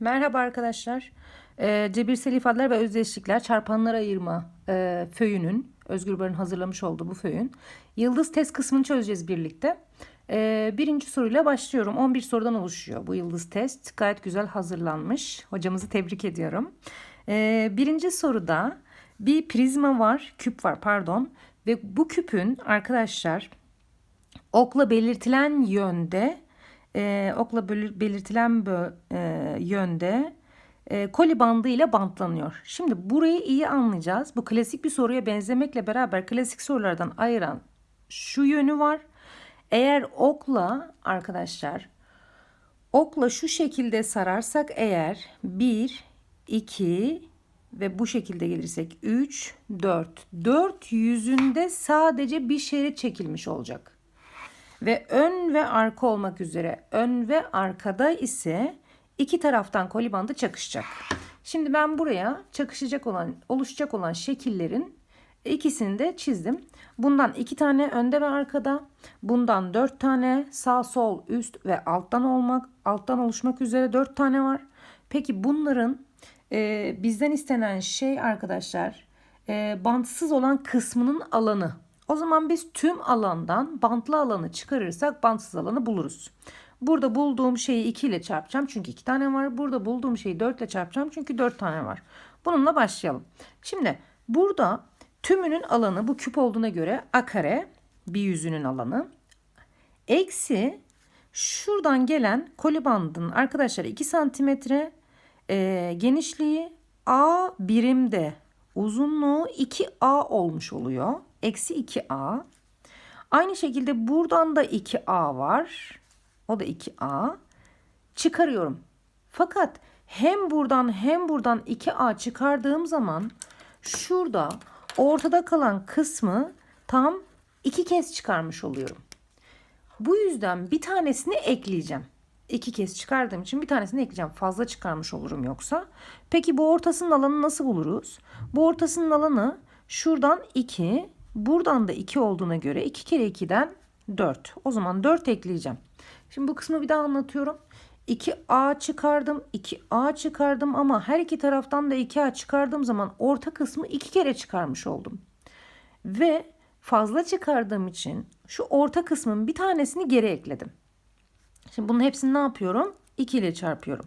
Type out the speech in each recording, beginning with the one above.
Merhaba arkadaşlar. Ee, cebirsel ifadeler ve özdeşlikler çarpanlara ayırma e, föyünün, Özgür Bar'ın hazırlamış olduğu bu föyün yıldız test kısmını çözeceğiz birlikte. Ee, birinci soruyla başlıyorum. 11 sorudan oluşuyor bu yıldız test. Gayet güzel hazırlanmış. Hocamızı tebrik ediyorum. Ee, birinci soruda bir prizma var, küp var pardon. Ve bu küpün arkadaşlar okla belirtilen yönde e, okla belir- belirtilen bö- e, yönde e, koli bandı ile bantlanıyor. Şimdi burayı iyi anlayacağız. Bu klasik bir soruya benzemekle beraber klasik sorulardan ayıran şu yönü var. Eğer okla arkadaşlar okla şu şekilde sararsak eğer 1, 2 ve bu şekilde gelirsek 3, 4. 4 yüzünde sadece bir şerit çekilmiş olacak ve ön ve arka olmak üzere ön ve arkada ise iki taraftan koli bandı çakışacak. Şimdi ben buraya çakışacak olan oluşacak olan şekillerin ikisini de çizdim. Bundan iki tane önde ve arkada, bundan dört tane sağ sol üst ve alttan olmak alttan oluşmak üzere dört tane var. Peki bunların e, bizden istenen şey arkadaşlar e, bantsız olan kısmının alanı. O zaman biz tüm alandan bantlı alanı çıkarırsak bantsız alanı buluruz. Burada bulduğum şeyi 2 ile çarpacağım çünkü 2 tane var. Burada bulduğum şeyi 4 ile çarpacağım çünkü 4 tane var. Bununla başlayalım. Şimdi burada tümünün alanı bu küp olduğuna göre a kare bir yüzünün alanı. Eksi şuradan gelen koli bandının arkadaşlar 2 santimetre e, genişliği a birimde uzunluğu 2a olmuş oluyor. Eksi 2a. Aynı şekilde buradan da 2a var. O da 2a. Çıkarıyorum. Fakat hem buradan hem buradan 2a çıkardığım zaman şurada ortada kalan kısmı tam iki kez çıkarmış oluyorum. Bu yüzden bir tanesini ekleyeceğim. İki kez çıkardığım için bir tanesini ekleyeceğim. Fazla çıkarmış olurum yoksa. Peki bu ortasının alanı nasıl buluruz? Bu ortasının alanı şuradan 2, buradan da 2 olduğuna göre 2 kere 2'den 4. O zaman 4 ekleyeceğim. Şimdi bu kısmı bir daha anlatıyorum. 2A çıkardım, 2A çıkardım ama her iki taraftan da 2A çıkardığım zaman orta kısmı 2 kere çıkarmış oldum. Ve fazla çıkardığım için şu orta kısmın bir tanesini geri ekledim. Şimdi bunun hepsini ne yapıyorum? 2 ile çarpıyorum.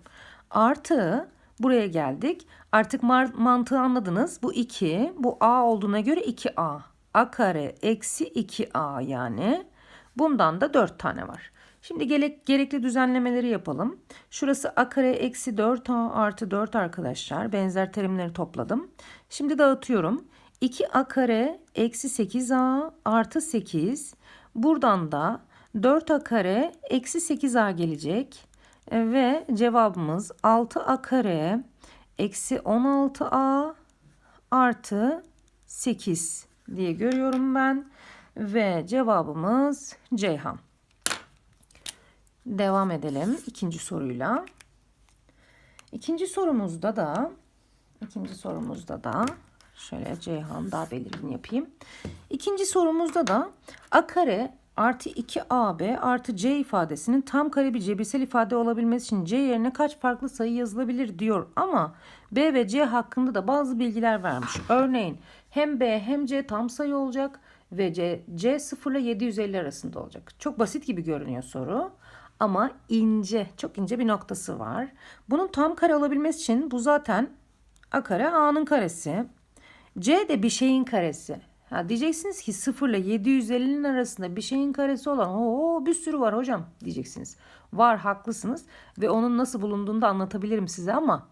Artı buraya geldik. Artık mantığı anladınız. Bu 2, bu a olduğuna göre 2a. A kare eksi 2a yani. Bundan da 4 tane var. Şimdi gerek, gerekli düzenlemeleri yapalım. Şurası a kare eksi 4a artı 4 arkadaşlar. Benzer terimleri topladım. Şimdi dağıtıyorum. 2a kare eksi 8a artı 8. Buradan da 4a kare eksi 8a gelecek. Ve cevabımız 6a kare eksi 16a artı 8 diye görüyorum ben. Ve cevabımız Ceyhan. Devam edelim ikinci soruyla. İkinci sorumuzda da ikinci sorumuzda da şöyle Ceyhan daha belirgin yapayım. İkinci sorumuzda da a kare artı 2ab artı c ifadesinin tam kare bir cebirsel ifade olabilmesi için c yerine kaç farklı sayı yazılabilir diyor. Ama b ve c hakkında da bazı bilgiler vermiş. Örneğin hem b hem c tam sayı olacak ve c, c 0 ile 750 arasında olacak. Çok basit gibi görünüyor soru. Ama ince, çok ince bir noktası var. Bunun tam kare olabilmesi için bu zaten a kare a'nın karesi. C de bir şeyin karesi. Ha diyeceksiniz ki 0 ile 750'nin arasında bir şeyin karesi olan o bir sürü var hocam diyeceksiniz. Var haklısınız ve onun nasıl bulunduğunu da anlatabilirim size ama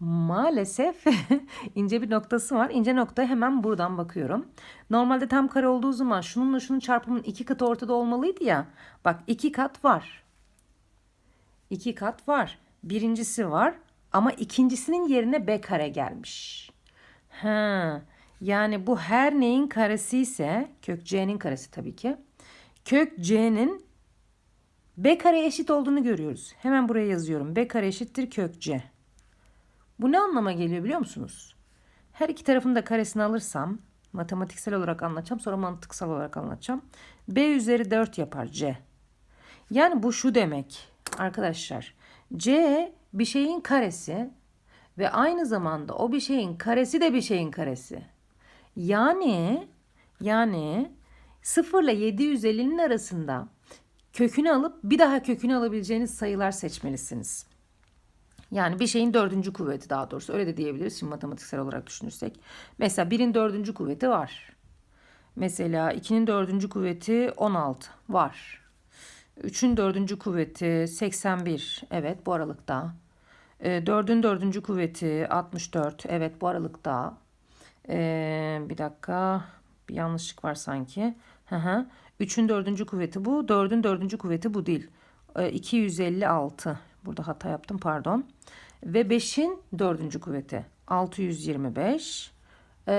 maalesef ince bir noktası var. İnce noktaya hemen buradan bakıyorum. Normalde tam kare olduğu zaman şununla şunun çarpımının iki katı ortada olmalıydı ya. Bak iki kat var. İki kat var. Birincisi var ama ikincisinin yerine b kare gelmiş. Ha, yani bu her neyin karesi ise kök c'nin karesi tabii ki. Kök c'nin b kare eşit olduğunu görüyoruz. Hemen buraya yazıyorum. b kare eşittir kök c. Bu ne anlama geliyor biliyor musunuz? Her iki tarafın da karesini alırsam matematiksel olarak anlatacağım sonra mantıksal olarak anlatacağım. b üzeri 4 yapar c. Yani bu şu demek arkadaşlar. C bir şeyin karesi ve aynı zamanda o bir şeyin karesi de bir şeyin karesi. Yani yani 0 ile 750'nin arasında kökünü alıp bir daha kökünü alabileceğiniz sayılar seçmelisiniz. Yani bir şeyin dördüncü kuvveti daha doğrusu öyle de diyebiliriz şimdi matematiksel olarak düşünürsek. Mesela birin dördüncü kuvveti var. Mesela 2'nin dördüncü kuvveti 16 var. 3'ün dördüncü kuvveti 81 evet bu aralıkta. E, 4'ün dördüncü kuvveti 64 evet bu aralıkta. E, bir dakika bir yanlışlık var sanki. Hı hı. 3'ün dördüncü kuvveti bu. 4'ün dördüncü kuvveti bu değil. E, 256. Burada hata yaptım pardon. Ve 5'in dördüncü kuvveti 625. E,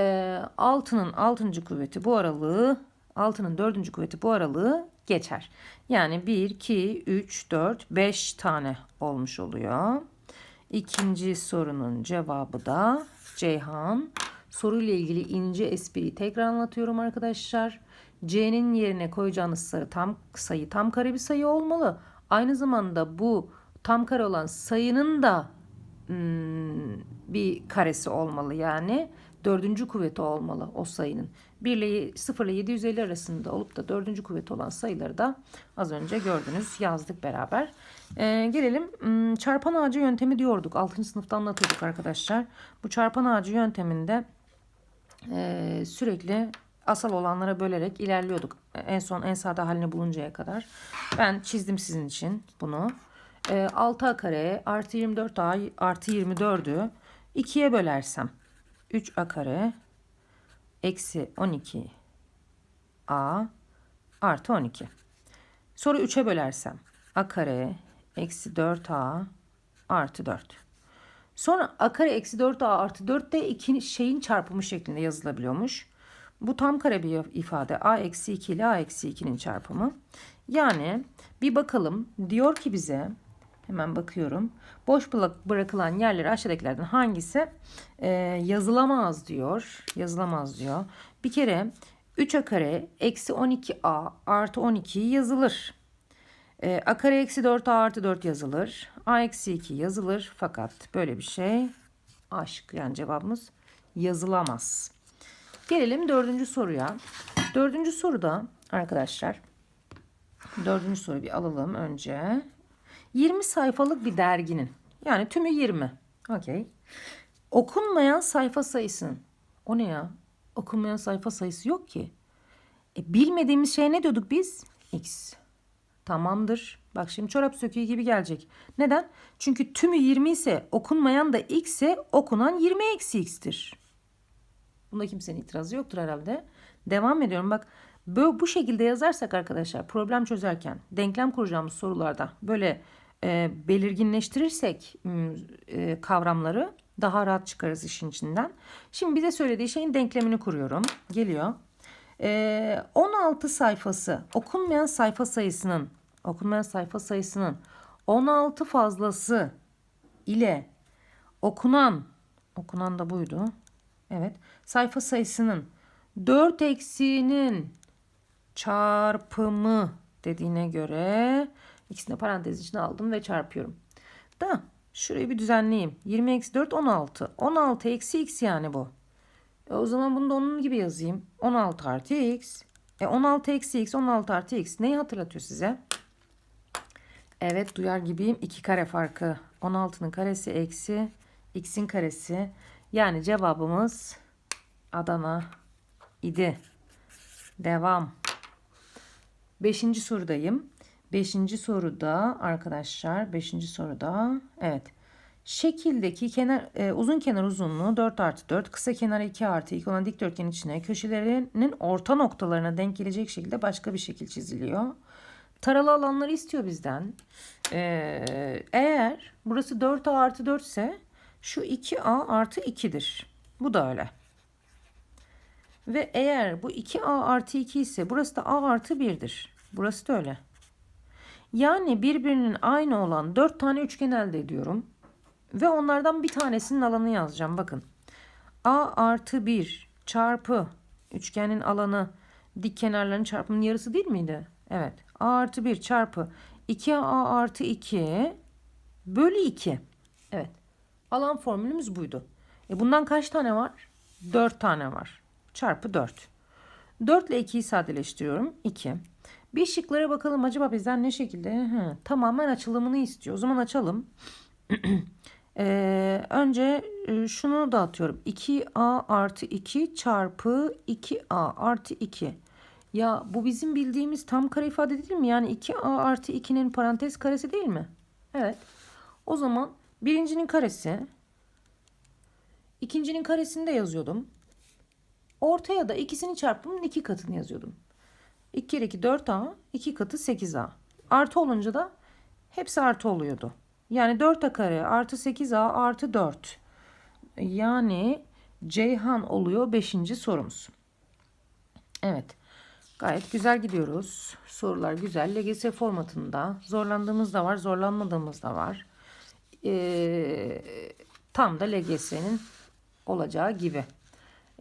6'nın altıncı kuvveti bu aralığı 6'nın dördüncü kuvveti bu aralığı geçer. Yani 1, 2, 3, 4, 5 tane olmuş oluyor. İkinci sorunun cevabı da Ceyhan. Soruyla ilgili ince espriyi tekrar anlatıyorum arkadaşlar. C'nin yerine koyacağınız sayı tam sayı tam kare bir sayı olmalı. Aynı zamanda bu tam kare olan sayının da bir karesi olmalı yani. Dördüncü kuvveti olmalı o sayının. 1 ile 0 ile 750 arasında olup da dördüncü kuvveti olan sayıları da az önce gördünüz yazdık beraber. Ee, gelelim çarpan ağacı yöntemi diyorduk. 6. sınıfta anlatıyorduk arkadaşlar. Bu çarpan ağacı yönteminde e, sürekli asal olanlara bölerek ilerliyorduk. En son en sade halini buluncaya kadar. Ben çizdim sizin için bunu. E, 6a kare artı 24a artı 24'ü 2'ye bölersem 3a kare eksi 12a artı 12. Sonra 3'e bölersem a kare eksi 4a artı 4. Sonra a kare eksi 4a artı 4 de iki şeyin çarpımı şeklinde yazılabiliyormuş. Bu tam kare bir ifade. a eksi 2 ile a eksi 2'nin çarpımı. Yani bir bakalım diyor ki bize hemen bakıyorum. Boş bırakılan yerleri aşağıdakilerden hangisi e, yazılamaz diyor. Yazılamaz diyor. Bir kere 3a kare eksi 12a artı 12 yazılır. E, a kare eksi 4a artı 4 yazılır. a eksi 2 yazılır. Fakat böyle bir şey aşk yani cevabımız yazılamaz. Gelelim dördüncü soruya. Dördüncü soruda arkadaşlar dördüncü soruyu bir alalım önce. 20 sayfalık bir derginin yani tümü 20. Okey. Okunmayan sayfa sayısının o ne ya? Okunmayan sayfa sayısı yok ki. E, bilmediğimiz şey ne diyorduk biz? X. Tamamdır. Bak şimdi çorap söküğü gibi gelecek. Neden? Çünkü tümü 20 ise okunmayan da x ise okunan 20 eksi x'tir. Bunda kimsenin itirazı yoktur herhalde. Devam ediyorum. Bak böyle bu şekilde yazarsak arkadaşlar problem çözerken denklem kuracağımız sorularda böyle e, belirginleştirirsek e, kavramları daha rahat çıkarız işin içinden. Şimdi bize söylediği şeyin denklemini kuruyorum. Geliyor. E, 16 sayfası okunmayan sayfa sayısının okunmayan sayfa sayısının 16 fazlası ile okunan okunan da buydu. Evet. Sayfa sayısının 4 eksiğinin çarpımı dediğine göre ikisini parantez içine aldım ve çarpıyorum. Da şurayı bir düzenleyeyim. 20 eksi 4 16. 16 eksi x yani bu. E o zaman bunu da onun gibi yazayım. 16 artı x. E 16 eksi x 16 artı x neyi hatırlatıyor size? Evet duyar gibiyim. 2 kare farkı. 16'nın karesi eksi x'in karesi. Yani cevabımız Adana idi. Devam. Beşinci sorudayım. Beşinci soruda arkadaşlar beşinci soruda evet şekildeki kenar e, uzun kenar uzunluğu 4 artı 4 kısa kenar 2 artı 2 olan dikdörtgen içine köşelerinin orta noktalarına denk gelecek şekilde başka bir şekil çiziliyor. Taralı alanları istiyor bizden. Ee, eğer burası 4A artı 4 ise şu 2A artı 2'dir. Bu da öyle. Ve eğer bu 2A artı 2 ise burası da A artı 1'dir. Burası da öyle. Yani birbirinin aynı olan 4 tane üçgen elde ediyorum. Ve onlardan bir tanesinin alanı yazacağım. Bakın. A artı 1 çarpı üçgenin alanı dik kenarların çarpımının yarısı değil miydi? Evet. A artı 1 çarpı 2A artı 2 bölü 2. Evet. Alan formülümüz buydu. E bundan kaç tane var? 4 tane var. Çarpı 4. 4 ile 2'yi sadeleştiriyorum. 2. Bir şıklara bakalım acaba bizden ne şekilde? Hı, tamamen açılımını istiyor. O zaman açalım. Ee, önce e, şunu dağıtıyorum. 2a artı 2 çarpı 2a artı 2. Ya bu bizim bildiğimiz tam kare ifade değil mi? Yani 2a artı 2'nin parantez karesi değil mi? Evet. O zaman birincinin karesi. ikincinin karesini de yazıyordum. Ortaya da ikisini çarpımının iki katını yazıyordum. 2 kere 2 4a, 2 katı 8a. Artı olunca da hepsi artı oluyordu. Yani 4a kare artı 8a artı 4. Yani Ceyhan oluyor 5. sorumuz. Evet. Gayet güzel gidiyoruz. Sorular güzel. LGS formatında. Zorlandığımız da var, zorlanmadığımız da var. Ee, tam da LGS'nin olacağı gibi.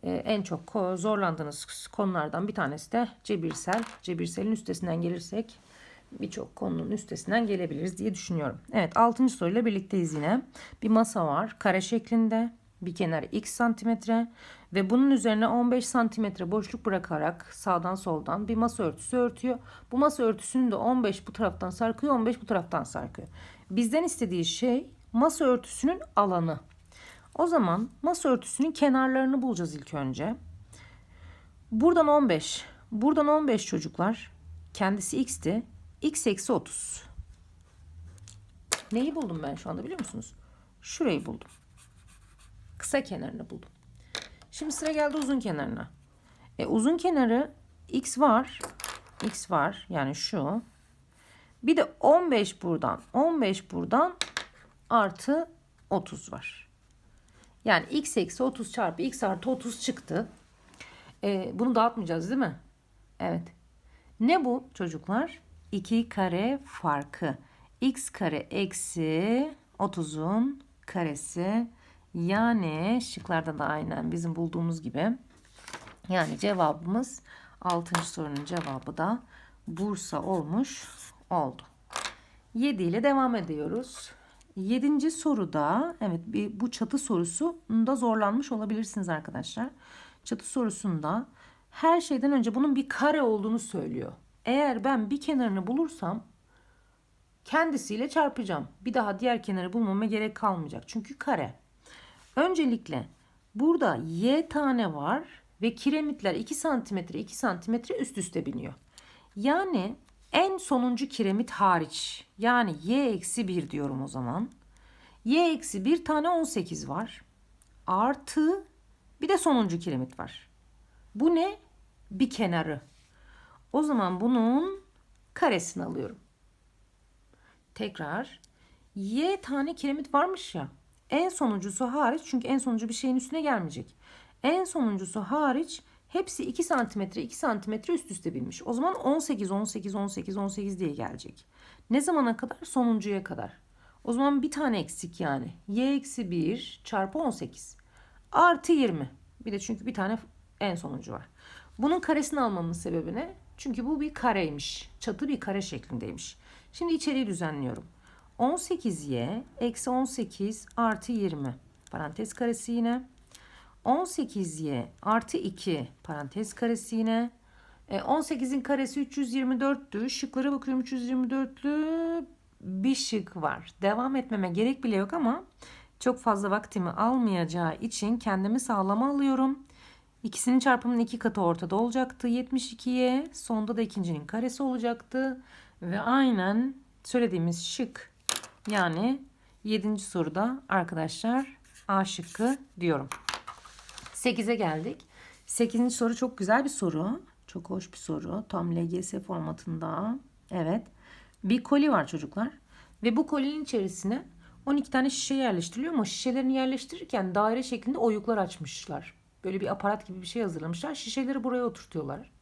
Ee, en çok zorlandığınız konulardan bir tanesi de cebirsel. Cebirselin üstesinden gelirsek birçok konunun üstesinden gelebiliriz diye düşünüyorum. Evet 6. soruyla birlikteyiz yine. Bir masa var kare şeklinde. Bir kenarı x santimetre ve bunun üzerine 15 santimetre boşluk bırakarak sağdan soldan bir masa örtüsü örtüyor. Bu masa örtüsünün de 15 bu taraftan sarkıyor 15 bu taraftan sarkıyor. Bizden istediği şey masa örtüsünün alanı. O zaman masa örtüsünün kenarlarını bulacağız ilk önce. Buradan 15. Buradan 15 çocuklar. Kendisi x'ti. x eksi 30. Neyi buldum ben şu anda biliyor musunuz? Şurayı buldum. Kısa kenarını buldum. Şimdi sıra geldi uzun kenarına. E, uzun kenarı x var. x var. Yani şu. Bir de 15 buradan. 15 buradan artı 30 var. Yani x eksi 30 çarpı x artı 30 çıktı. Ee, bunu dağıtmayacağız değil mi? Evet. Ne bu çocuklar? 2 kare farkı. x kare eksi 30'un karesi. Yani şıklarda da aynen bizim bulduğumuz gibi. Yani cevabımız 6. sorunun cevabı da Bursa olmuş oldu. 7 ile devam ediyoruz. Yedinci soruda evet bir, bu çatı sorusunda zorlanmış olabilirsiniz arkadaşlar. Çatı sorusunda her şeyden önce bunun bir kare olduğunu söylüyor. Eğer ben bir kenarını bulursam kendisiyle çarpacağım. Bir daha diğer kenarı bulmama gerek kalmayacak. Çünkü kare. Öncelikle burada y tane var ve kiremitler 2 santimetre 2 santimetre üst üste biniyor. Yani en sonuncu kiremit hariç yani y eksi 1 diyorum o zaman. y eksi 1 tane 18 var. Artı bir de sonuncu kiremit var. Bu ne? Bir kenarı. O zaman bunun karesini alıyorum. Tekrar y tane kiremit varmış ya. En sonuncusu hariç çünkü en sonuncu bir şeyin üstüne gelmeyecek. En sonuncusu hariç hepsi 2 santimetre 2 santimetre üst üste binmiş. O zaman 18 18 18 18 diye gelecek. Ne zamana kadar? Sonuncuya kadar. O zaman bir tane eksik yani. y eksi 1 çarpı 18 artı 20. Bir de çünkü bir tane en sonuncu var. Bunun karesini almamın sebebi ne? Çünkü bu bir kareymiş. Çatı bir kare şeklindeymiş. Şimdi içeriği düzenliyorum. 18y eksi 18 artı 20 parantez karesi yine 18y artı 2 parantez karesi yine. E, 18'in karesi 324'tü şıklara bakıyorum 324'lü bir şık var. Devam etmeme gerek bile yok ama çok fazla vaktimi almayacağı için kendimi sağlama alıyorum. İkisinin çarpımının iki katı ortada olacaktı 72'ye sonda da ikincinin karesi olacaktı. Ve aynen söylediğimiz şık yani 7. soruda arkadaşlar A şıkkı diyorum. 8'e geldik. 8. soru çok güzel bir soru. Çok hoş bir soru. Tam LGS formatında. Evet. Bir koli var çocuklar. Ve bu kolinin içerisine 12 tane şişe yerleştiriliyor ama şişelerini yerleştirirken daire şeklinde oyuklar açmışlar. Böyle bir aparat gibi bir şey hazırlamışlar. Şişeleri buraya oturtuyorlar.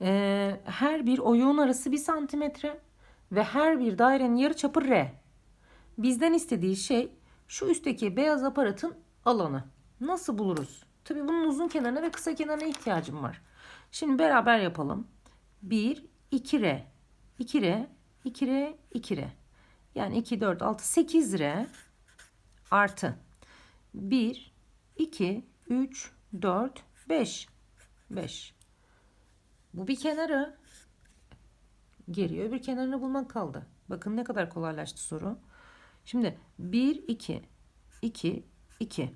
Ee, her bir oyuğun arası 1 santimetre ve her bir dairenin yarı çapı R. Bizden istediği şey şu üstteki beyaz aparatın alanı. Nasıl buluruz? Tabii bunun uzun kenarına ve kısa kenarına ihtiyacım var. Şimdi beraber yapalım. 1, 2R, 2R, 2R, 2R. Yani 2, 4, 6, 8R. artı 1, 2, 3, 4, 5. 5. Bu bir kenarı. Geriye öbür kenarını bulmak kaldı. Bakın ne kadar kolaylaştı soru. Şimdi 1, 2, 2, 2.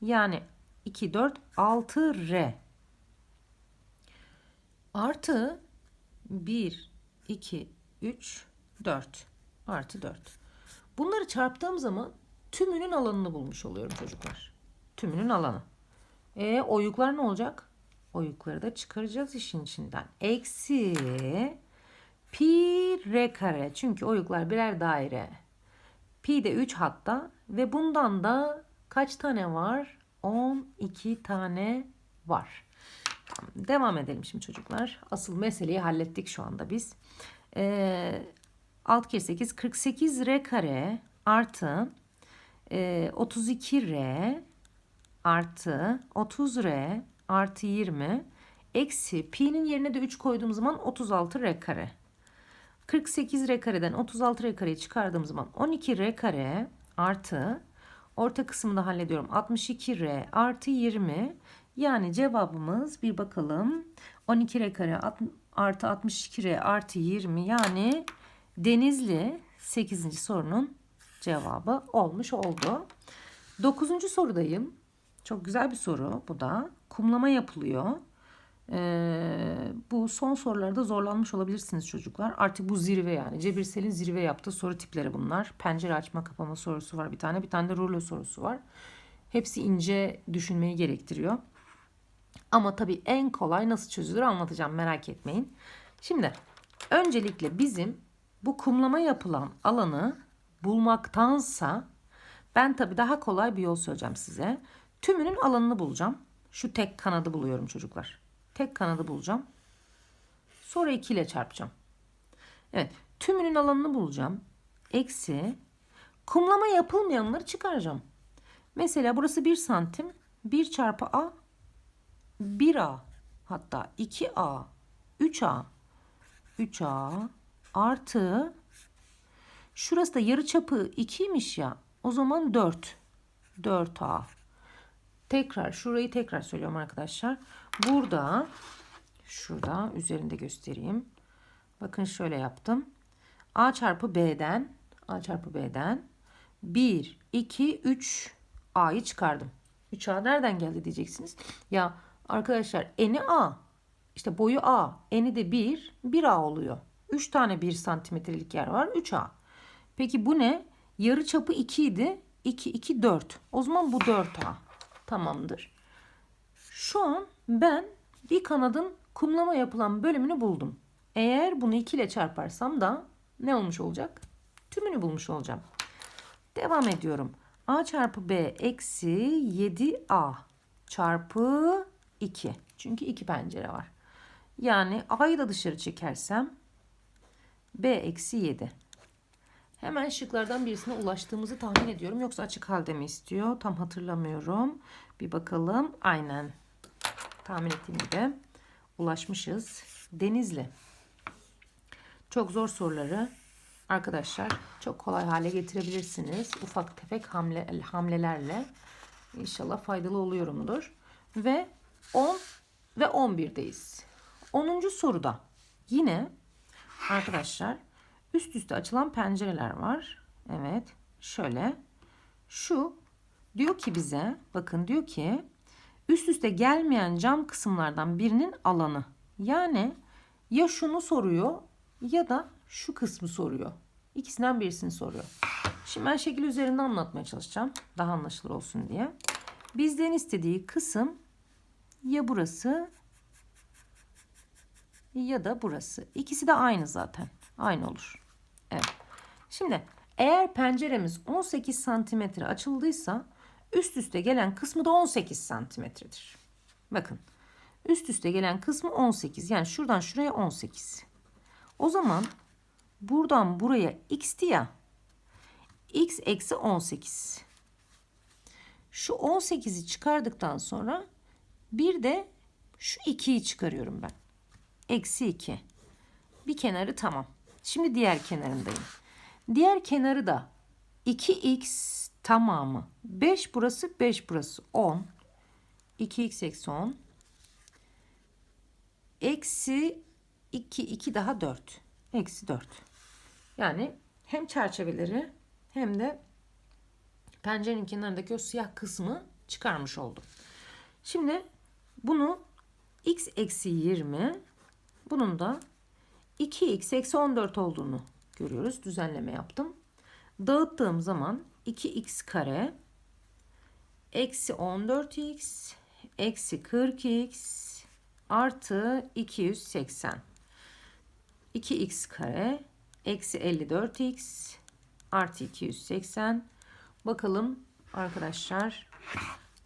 Yani 2, 4, 6 R. Artı 1, 2, 3, 4. Artı 4. Bunları çarptığım zaman tümünün alanını bulmuş oluyorum çocuklar. Tümünün alanı. E oyuklar ne olacak? Oyukları da çıkaracağız işin içinden. Eksi pi r kare. Çünkü oyuklar birer daire. Pi de 3 hatta ve bundan da kaç tane var? 12 tane var. Devam edelim şimdi çocuklar. Asıl meseleyi hallettik şu anda biz. Ee, 6 kere 8 48 r kare artı e, 32 r artı 30 r artı 20 eksi pi'nin yerine de 3 koyduğum zaman 36 r kare. 48 r kareden 36 r kareyi çıkardığım zaman 12 r kare artı orta kısmını hallediyorum 62 r artı 20 yani cevabımız bir bakalım 12 r kare artı 62 r artı 20 yani Denizli 8. sorunun cevabı olmuş oldu. 9. sorudayım. Çok güzel bir soru bu da. Kumlama yapılıyor. Ee, bu son sorularda zorlanmış olabilirsiniz çocuklar. Artık bu zirve yani. Cebirsel'in zirve yaptığı soru tipleri bunlar. Pencere açma kapama sorusu var bir tane. Bir tane de rulo sorusu var. Hepsi ince düşünmeyi gerektiriyor. Ama tabii en kolay nasıl çözülür anlatacağım merak etmeyin. Şimdi öncelikle bizim bu kumlama yapılan alanı bulmaktansa ben tabii daha kolay bir yol söyleyeceğim size. Tümünün alanını bulacağım. Şu tek kanadı buluyorum çocuklar. Tek kanadı bulacağım. Sonra 2 ile çarpacağım. Evet. Tümünün alanını bulacağım. Eksi. Kumlama yapılmayanları çıkaracağım. Mesela burası 1 santim. 1 çarpı A. 1A. Hatta 2A. 3A. 3A. Artı. Şurası da yarı çapı 2'ymiş ya. O zaman 4. 4A. Tekrar şurayı tekrar söylüyorum arkadaşlar. Burada şurada üzerinde göstereyim. Bakın şöyle yaptım. A çarpı B'den A çarpı B'den 1, 2, 3 A'yı çıkardım. 3A nereden geldi diyeceksiniz. Ya arkadaşlar eni A. işte boyu A. Eni de 1. 1A oluyor. 3 tane 1 santimetrelik yer var. 3A. Peki bu ne? Yarı çapı 2 idi. 2, 2, 4. O zaman bu 4A. Tamamdır. Şu an ben bir kanadın kumlama yapılan bölümünü buldum. Eğer bunu 2 ile çarparsam da ne olmuş olacak? Tümünü bulmuş olacağım. Devam ediyorum. A çarpı B eksi 7A çarpı 2. Çünkü 2 pencere var. Yani A'yı da dışarı çekersem B eksi 7. Hemen şıklardan birisine ulaştığımızı tahmin ediyorum. Yoksa açık halde mi istiyor? Tam hatırlamıyorum. Bir bakalım. Aynen. Tahmin ettiğim gibi ulaşmışız. Denizli. Çok zor soruları arkadaşlar çok kolay hale getirebilirsiniz. Ufak tefek hamle, hamlelerle. İnşallah faydalı oluyorumdur. Ve 10 ve 11'deyiz. 10. soruda yine arkadaşlar üst üste açılan pencereler var. Evet. Şöyle. Şu diyor ki bize bakın diyor ki üst üste gelmeyen cam kısımlardan birinin alanı. Yani ya şunu soruyor ya da şu kısmı soruyor. İkisinden birisini soruyor. Şimdi ben şekil üzerinde anlatmaya çalışacağım. Daha anlaşılır olsun diye. Bizden istediği kısım ya burası ya da burası. İkisi de aynı zaten. Aynı olur. Evet. Şimdi eğer penceremiz 18 santimetre açıldıysa üst üste gelen kısmı da 18 santimetredir. Bakın. Üst üste gelen kısmı 18. Yani şuradan şuraya 18. O zaman buradan buraya x'ti ya. x eksi 18. Şu 18'i çıkardıktan sonra bir de şu 2'yi çıkarıyorum ben. Eksi 2. Bir kenarı tamam. Şimdi diğer kenarındayım. Diğer kenarı da 2x tamamı. 5 burası 5 burası 10. 2x eksi 10. Eksi 2 2 daha 4. Eksi 4. Yani hem çerçeveleri hem de pencerenin kenarındaki o siyah kısmı çıkarmış oldum. Şimdi bunu x eksi 20 bunun da 2x eksi 14 olduğunu görüyoruz. Düzenleme yaptım. Dağıttığım zaman 2x kare eksi 14x eksi 40x artı 280. 2x kare eksi 54x artı 280. Bakalım arkadaşlar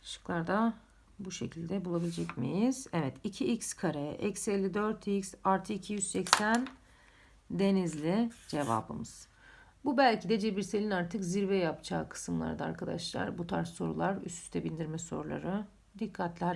şıklarda bu şekilde bulabilecek miyiz? Evet 2x kare eksi 54x artı 280 denizli cevabımız. Bu belki de Cebirsel'in artık zirve yapacağı kısımlarda arkadaşlar. Bu tarz sorular üst üste bindirme soruları. Dikkatli